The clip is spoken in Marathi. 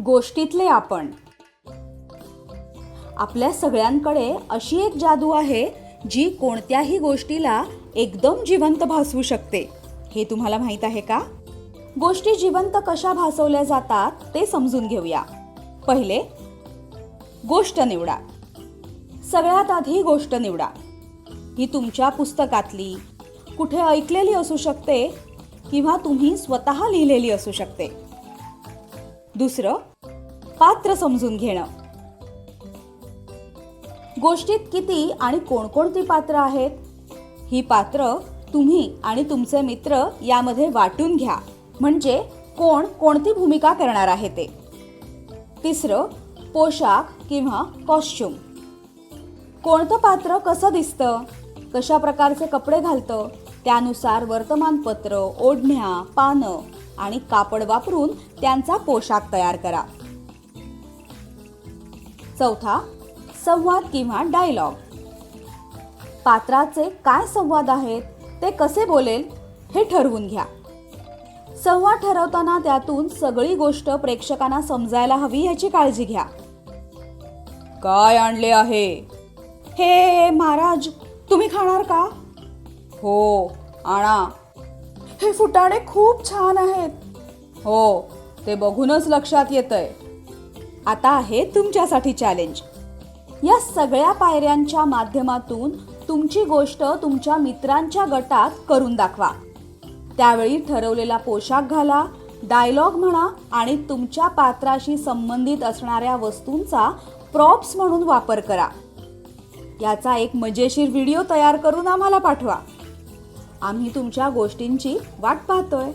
गोष्टीतले आपण. आपल्या सगळ्यांकडे अशी एक जादू आहे जी कोणत्याही गोष्टीला एकदम जिवंत भासवू शकते. हे तुम्हाला माहीत आहे का? गोष्टी जिवंत कशा भासवल्या जातात ते समजून घेऊया. पहिले गोष्ट निवडा. सगळ्यात आधी गोष्ट निवडा. ही तुमच्या पुस्तकातली कुठे ऐकलेली असू शकते किंवा तुम्ही स्वतः लिहिलेली असू शकते. दुसरं पात्र समजून घेणं. गोष्टीत किती आणि कोणकोणती पात्र आहेत? ही पात्र तुम्ही आणि तुमचे मित्र यामध्ये वाटून घ्या. म्हणजे कोण कोणती भूमिका करणार आहे ते. तिसरं पोशाख किंवा कॉस्च्युम कोणतं पात्र कसं दिसतं? कशा प्रकारचे कपडे घालतं? त्यानुसार वर्तमानपत्र ओढण्या पानं आणि कापड वापरून त्यांचा पोशाख तयार करा. चौथा संवाद किंवा डायलॉग पात्राचे काय संवाद आहेत ते कसे बोलेल हे ठरवून घ्या. संवाद ठरवताना त्यातून सगळी गोष्ट प्रेक्षकांना समजायला हवी याची काळजी घ्या. काय आणले आहे? हे महाराज तुम्ही खाणार का? हो आणा. हे फुटाणे खूप छान आहेत. हो ते बघूनच लक्षात येतंय. आता आहे तुमच्यासाठी चॅलेंज या सगळ्या पायऱ्यांच्या माध्यमातून तुमची गोष्ट तुमच्या मित्रांच्या गटात करून दाखवा. त्यावेळी ठरवलेला पोशाख घाला डायलॉग म्हणा आणि तुमच्या पात्राशी संबंधित असणाऱ्या वस्तूंचा प्रॉप्स म्हणून वापर करा. याचा एक मजेशीर व्हिडिओ तयार करून आम्हाला पाठवा. आम्ही तुमच्या गोष्टींची वाट पाहतोय.